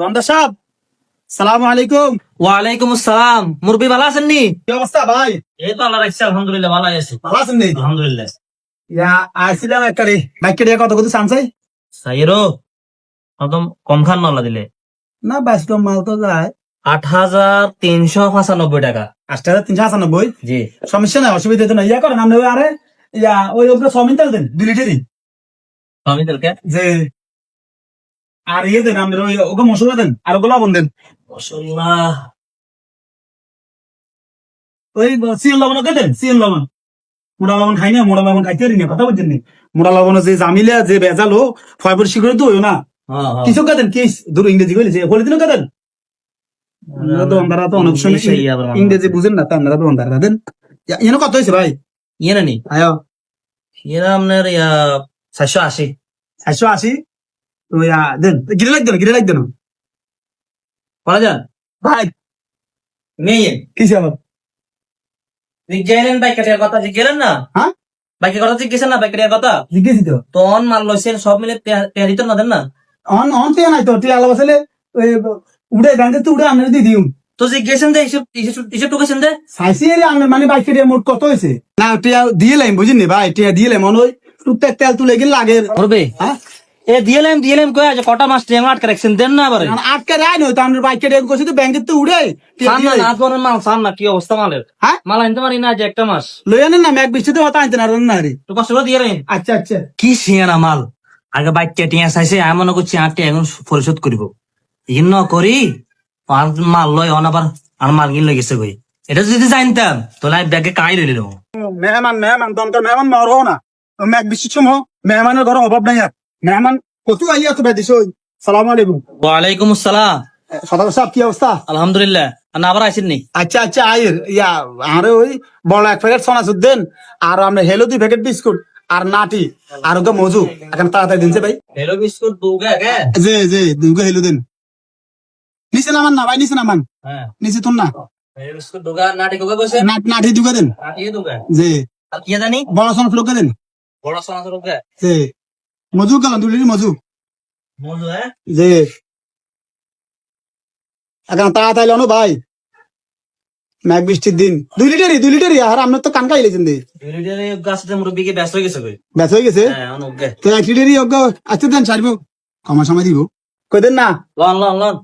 রমদা সাহেব সালাম আলাইকুম। ওয়ালাইকুম আসসালাম। মুরবি ভালো আছেন নি? কি অবস্থা ভাই? এই তো আল্লাহ রাখছে আলহামদুলিল্লাহ ভালো আছি। ভালো আছেন নি? আলহামদুলিল্লাহ। ইয়া আইছিলাম একবারে বাইকে দিয়ে কত কত চান্সাই সাইরো একদম কম খান নলা দিলে। না বাইশ কম মাল তো যায়। আট হাজার তিনশো পঁচানব্বই টাকা। আটটা হাজার তিনশো আটানব্বই জি। সমস্যা নাই অসুবিধা তো নাই। ইয়া করেন ওই আরে ইয়া ওই ওপরে সমিন তেল দেন দুই লিটারই। আমি তেলকে যে আর ইয়ে দেন আপনার ওই ওকে মশলা দেন আর ওগুলো লবণ দেন। মশলা ওই সিএল লবণ ওকে দেন সিএল লবণ। মোড়া লবণ খাই না মোড়া লবণ খাইতে না কথা বলছেন মোড়া লবণ যে জামিলে যে বেজালো তো হইও না। হ্যাঁ, হ্যাঁ। কিছু কাদেন কি দূর ইংরেজি কইলে বলে দিন? কাদেন তো অনেক সময় মানুষ। ইংরেজি বুঝেন না তো আমরা তো অন্ধারা দেন। এনে কত হয়েছে ভাই? ইয়ে না নি? আয়ো। ইয়ে আপনার ইয়া চারশো আশি। চারশো আশি? তো ইয়া দেন গিরে লাগবে না গিরে লাগবে না করা যান ভাই মেয়ে কিসে আবার? জিজ্ঞাসেন বাইক কথা জিজ্ঞাসেন না? হ্যাঁ? বাইকের কথা জিজ্ঞাসেন না বাইক কথা? জিজ্ঞেসি তো। তখন মাল লইছেন সব মিলে পেয়া দিত না দেন না? অন অন টিয়া নাই তো টিয়া আলো বসলে ওই উড়ে ব্যাংকে তো উড়ে আমরা দিয়ে দিউম তো জিজ্ঞাসেন দে হিসেব হিসেব হিসেব টুকেছেন দে সাইসি এর আমরা মানে মোট কত হয়েছে না টিয়া দিয়ে লাইম বুঝিনি ভাই টিয়া দিয়ে লাইম ওই টুকটাক তেল তুলে গেলে লাগে। করবে হ্যাঁ? এ দিয়েলাম দিয়েলাম কয়ে আছে? কটা মাস ট্রেন আটকে রাখছেন? দেন না কারণ আটকে রায় নয় তো আমরা বাইক কেটে করছি তো ব্যাংকের তো উড়ে। সান না নাচ বনের মাল সান না কি অবস্থা মালের? হ্যাঁ? মাল আনতে পারি না যে একটা মাস লই আনেন না ম্যাক বৃষ্টিতে হতা আনতে না না রে। তো কষ্ট করে দিয়ে রাখেন আচ্ছা আচ্ছা। কি সিয়ানা মাল? আগে বাইক কেটে চাইছে আমি মনে করছি আটটি এখন পরিশোধ করিব। ইন করি আর মাল লয় অন আবার আর মাল কিন লেগেছে কই? এটা যদি জানতাম তাহলে আমি ব্যাগে কাই লইল মেহমান মেহমান দমকার মেহমান মর হো না ম্যাক বৃষ্টি চুম হো। মেহমানের ঘর অভাব নাই আর। মেহমান কত আইয়া তো বেদিস ওই সালাম আলাইকুম। ওয়ালাইকুম আসসালাম। সদাগর সাহেব কি অবস্থা? আলহামদুলিল্লাহ। না আবার আইসেন নি? আচ্ছা আচ্ছা আইর ইয়া আরে ওই বড় এক প্যাকেট সোনা সুদ দেন আর আমরা হেলো দুই প্যাকেট বিস্কুট আর নাটি আর ওকে মজু। এখন তাড়াতাড়ি দিনছে ভাই। হেলো বিস্কুট দুগে জি জি দুইকে হেলো দিন। নিচে নামান না ভাই নিচে নামান। হ্যাঁ। নিচে তোর না। হেলো বিস্কুট দুগা নাটি কোকে কইছে? নাটি দুকে দেন। নাটি দুগা। জি। আর কি জানি? বড় সোনা ফ্লোকে দেন। বড় সোনা দুগা জি। মজু দুই মজু। মজু হ্যাঁ? জি। এখন তাড়াতাড়ি আনো ভাই। ম্যাক বৃষ্টির দিন। দুই লিটারই দুই লিটারই আর আপনার তো দি লিটারে গাছতে মুরব্বিকে ব্যস্ত হয়ে গেছে হয়ে গেছে? তো এক লিটারই অজ্ঞ আচ্ছা দেন আমার সময় দিব। কই দেন না? Loan loan loan.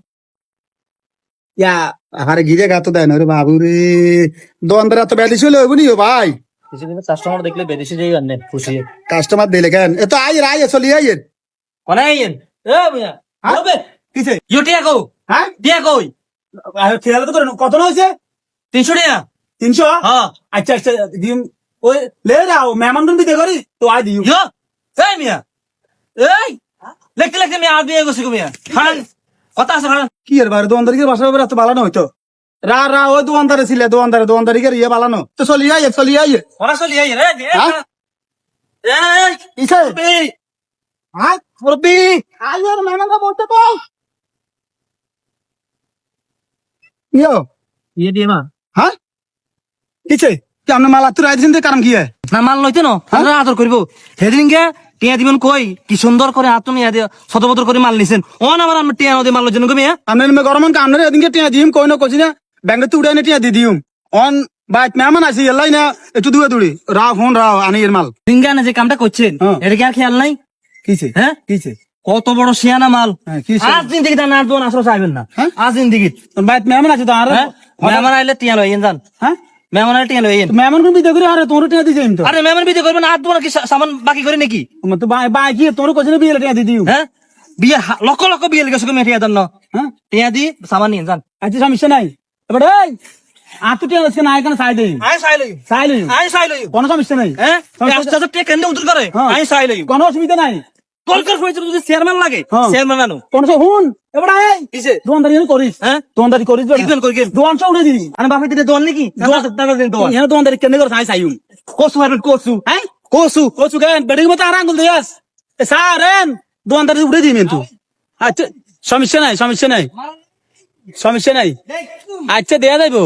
ইয়া আরে গিরে গাতো দেন রে বাবু রে দোকানদার এত ব্যালিশ হলে হইব নি ভাই। কিছু কিছু কাস্টমার দেখলে বেদেশে যাই আনে খুশি। কাস্টমার দিলে কেন? এ তো আইয়ের আইয়ে চলি আইয়ের কোনে আইয়েন এ মিয়া হ্যাঁ? হবে কিসে? ইউ টিয়া কও। হ্যাঁ? টিয়া কই? খেয়াল তো করেন কত না হয়েছে? তিনশো টিয়া। তিনশো? হ্যাঁ। আচ্ছা আচ্ছা দিম। ওই লে যাও মেহমান তুমি দিতে করি তো আই দিও। ইয়ো এই মিয়া। এই লেখতে লেখতে মিয়া আজ বিয়ে গেছে গো মিয়া। খান কথা আছে খান কি এর বাইরে দোকানদারিকে বাসা ব্যাপারে এত বালানো হইতো? রা রা ওই দোকানদারে ছিল দোকানদারে দোকানদারিকে ইয়ে বালানো। তো চলি আইয়ে চলি আইয়ে ওরা চলি রে হ্যাঁ? এই হ্যাঁ? বলতে তো ইয়ো। ইয়ে দিয়ে মা। হ্যাঁ? কিছে কি মাল আইছেন তো কারণ কি না মাল লইতে ন। আপনারা আদর করিব। সেদিন গে টিয়া দিবেন কই? কি সুন্দর করে হাত শতবদর করে মাল নিছেন। অন আমার আমি টিয়া নদী মাল লইছেন মেয়ে। গরম এদিনকে টিয়া দিম কই না কইছি না। ব্যাংকে তো উড়াই না টিয়া দি অন বাইক মেহমান আছে এলাই না একটু দুয়ে দুড়ি রাও ফোন রাও আনি এর মাল। সিঙ্গানে যে কামটা করছেন হ্যাঁ। এটা কি আর খেয়াল নাই? কিছে হ্যাঁ? কিছে কত বড় শিয়ানা মাল। হ্যাঁ আজ জিন্দিগি দান দোন চাইবেন না। হ্যাঁ? আজ জিন্দিগি বাইক মেহমান আছে তো আর মেহমান আইলে টিয়া লইয়েন জান। হ্যাঁ? মেহমান আইলে টিয়া লইয়েন। মেহমান কোন বিদে করে আরে তোর টিয়া দি যাইম তো। আরে মেহমান বিদে করবেন আর তোমার কি সামান বাকি করে নাকি? আমার তো বাই বাই কি তোর না বিয়ে টিয়া দি দিও হ্যাঁ? বিয়ে লক্ষ লক্ষ বিয়ে লেগেছে গো মেয়ে টিয়া হ্যাঁ? টিয়া দি সামান নিয়ে যান আচ্ছা সমস্যা নাই। এবারে এই আত টিয়া আছে না এখানে সাই দেই আই লই। সাই লই। আই কোনো সমস্যা নাই। হ্যাঁ? টিয়া কেন্দ্রে উত্তর করে? হ্যাঁ। আই চাই লই। কোনো অসুবিধা নাই। কলকার হয়েছে যদি চেয়ারম্যান লাগে। হ্যাঁ। চেয়ারম্যান আনো কোনো সব হুন। এবারে কিসে দোকানদারি করিস। হ্যাঁ? দোকানদারি করিস কিসবেন করি দোকান সব উড়ে দিবি। আরে বাপে দিলে দোয়ান নাকি? দোয়ান টাকা দিন দোয়ান। এখানে দোকানদারি কেন করে সাই সাইম কোসু হারবেন কোসু। হ্যাঁ? কসু। কসু কেন? বেডিং মতো আর আঙ্গুল দিয়াস সারেন দোকানদারি উড়ে দিবি কিন্তু। আচ্ছা সমস্যা নাই সমস্যা নাই। সমস্যা নাই? আচ্ছা দেয়া যাইবো।